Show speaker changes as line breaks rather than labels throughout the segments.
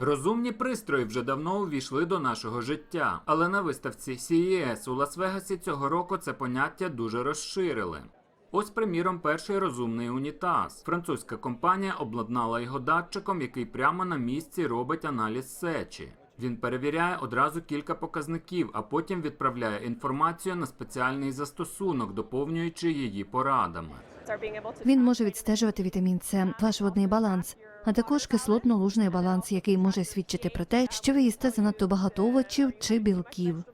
Розумні пристрої вже давно увійшли до нашого життя, але на виставці CES у Лас-Вегасі цього року це поняття дуже розширили. Ось, приміром, перший розумний унітаз. Французька компанія обладнала його датчиком, який прямо на місці робить аналіз сечі. Він перевіряє одразу кілька показників, а потім відправляє інформацію на спеціальний застосунок, доповнюючи її порадами.
Він може відстежувати вітамін С, ваш водний баланс, а також кислотно-лужний баланс, який може свідчити про те, що ви їсте занадто багато овочів чи білків.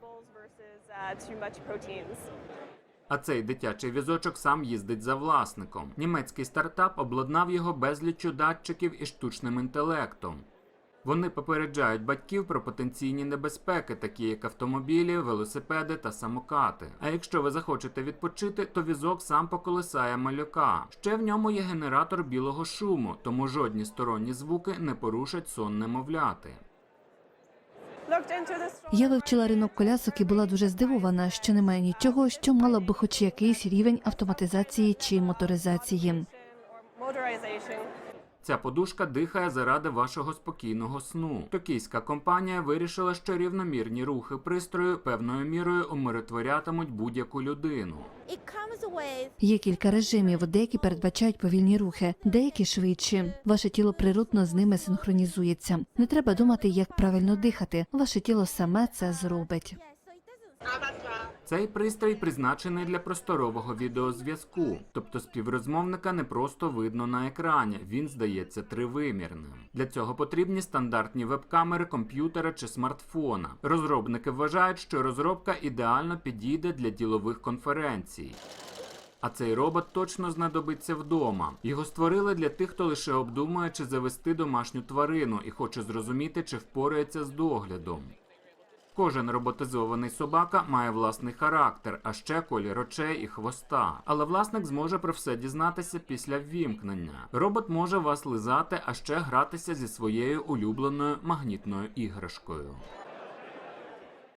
А цей дитячий візочок сам їздить за власником. Німецький стартап обладнав його безліччю датчиків і штучним інтелектом. Вони попереджають батьків про потенційні небезпеки, такі як автомобілі, велосипеди та самокати. А якщо ви захочете відпочити, то візок сам поколисає малюка. Ще в ньому є генератор білого шуму, тому жодні сторонні звуки не порушать сон немовляти.
Я вивчила ринок колясок і була дуже здивована, що немає нічого, що мало б хоч якийсь рівень автоматизації чи моторизації.
Ця подушка дихає заради вашого спокійного сну. Токійська компанія вирішила, що рівномірні рухи пристрою певною мірою умиротворятимуть будь-яку людину.
Є кілька режимів, деякі передбачають повільні рухи, деякі швидші. Ваше тіло природно з ними синхронізується. Не треба думати, як правильно дихати. Ваше тіло саме це зробить.
Цей пристрій призначений для просторового відеозв'язку, тобто співрозмовника не просто видно на екрані, він здається тривимірним. Для цього потрібні стандартні веб-камери комп'ютера чи смартфона. Розробники вважають, що розробка ідеально підійде для ділових конференцій. А цей робот точно знадобиться вдома. Його створили для тих, хто лише обдумує, чи завести домашню тварину і хоче зрозуміти, чи впорається з доглядом. Кожен роботизований собака має власний характер, а ще колір очей і хвоста. Але власник зможе про все дізнатися після ввімкнення. Робот може вас лизати, а ще гратися зі своєю улюбленою магнітною іграшкою.